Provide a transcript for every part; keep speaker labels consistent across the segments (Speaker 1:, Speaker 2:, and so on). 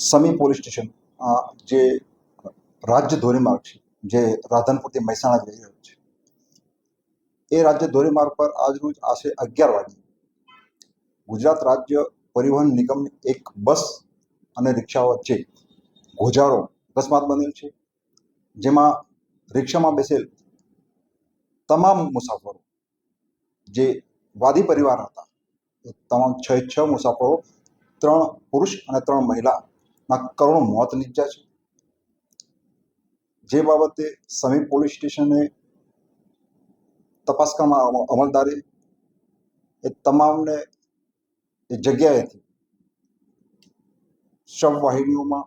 Speaker 1: સમી police station જે રાજ્ય ધોરીમાર્ગ છે, જે રાધનપુરથી મહેસાણા જઈ રહ્યો છે. એ રાજ્ય ધોરીમાર્ગ પર આજરોજ આશરે અગિયાર વાગે ગુજરાત રાજ્ય પરિવહન નિગમની એક બસ અને રિક્ષા વચ્ચે ગોજારો અકસ્માત બનેલ છે, જેમાં રિક્ષામાં બેસેલ તમામ મુસાફરો, જે વાદી પરિવાર હતા તમામ છ છ મુસાફરો, ત્રણ પુરુષ અને ત્રણ મહિલાના કરોડો મોત નીપજ્યા છે. જે બાબતે સમી પોલીસ સ્ટેશને તપાસ કરવામાં અમલદારે એ તમામને એ જગ્યાએથી શવવાહિનીઓમાં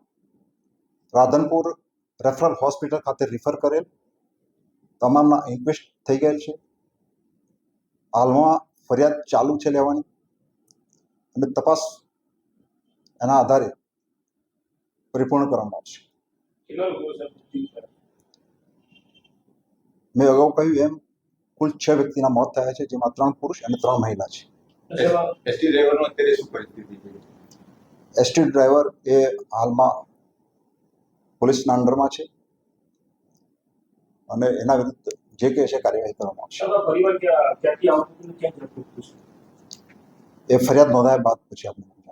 Speaker 1: રાધનપુર રેફરલ હોસ્પિટલ ખાતે રિફર કરેલ તમામના ઇન્ક્વેસ્ટ થઈ ગયેલ છે. હાલમાં ફરિયાદ ચાલુ છે લેવાની અને તપાસ એના આધારે પરિપૂર્ણ કરવામાં આવશે? મેં અગાઉ કહ્યું એમ કુલ છ વ્યક્તિના મોત થયા છે જેમાં ત્રણ પુરુષ અને ત્રણ મહિલા છે.
Speaker 2: એસટી ડ્રાઈવરનો અત્યારે શું પરિસ્થિતિ છે?
Speaker 1: એસટી ડ્રાઈવર એ હાલમાં પોલીસના અંડરમાં છે અને એના વિરુદ્ધ જે કે છે કાર્યવાહી કરવામાં આવશે? એ ફરિયાદ નોંધાયા બાદ પછી આપણે